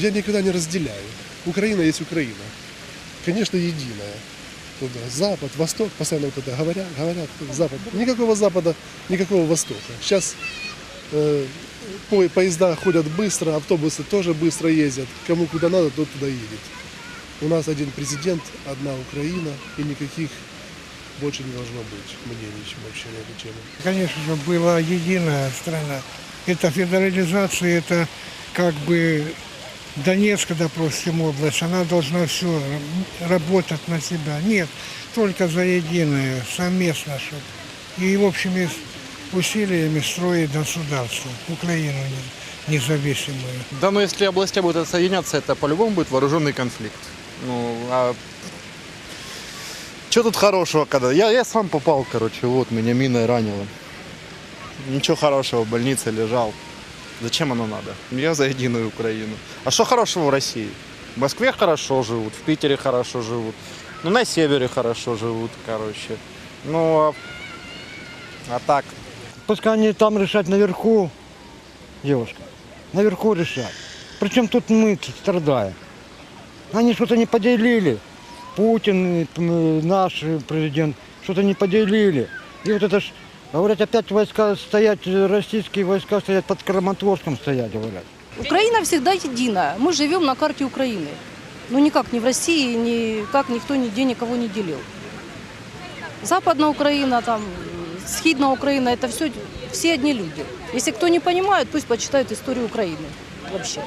Я никогда не разделяю. Украина есть Украина. Конечно, единая. Туда, Запад, Восток, постоянно вот это говорят, говорят, Запад. Никакого Запада, никакого Востока. Сейчас э, по- поезда ходят быстро, автобусы тоже быстро ездят. Кому куда надо, тот туда едет. У нас один президент, одна Украина, и никаких больше не должно быть мнений вообще на эту тему. Конечно же, была единая страна. Это федерализация, это как бы Донецк, допустим, область, она должна все работать на себя. Нет, только за единое, совместно, чтоб. И общими усилиями строить государство, Украину не- независимую. Да, но если области будут соединяться, это по-любому будет вооруженный конфликт. Ну, а что тут хорошего, когда... Я, я сам попал, короче, вот, меня миной ранило. Ничего хорошего, в больнице лежал. Зачем оно надо? Я за единую Украину. А что хорошего в России? В Москве хорошо живут, в Питере хорошо живут. Ну, на севере хорошо живут, короче. Ну, а, а так, Пускай они там решать наверху, девушка. Наверху решать. Причем тут мы страдаем. Они что-то не поделили. Путин, наш президент, что-то не поделили. И вот это ж, говорят, опять войска стоять, э, российские войска стоят под Краматорском стоять, говорят. Украина всегда единая. Мы живем на карте Украины. Ну никак не в России, никак никто нигде никого не делил. Западная Украина, там, Схидная Украина, это все, все одни люди. Если кто не понимает, пусть почитает историю Украины вообще.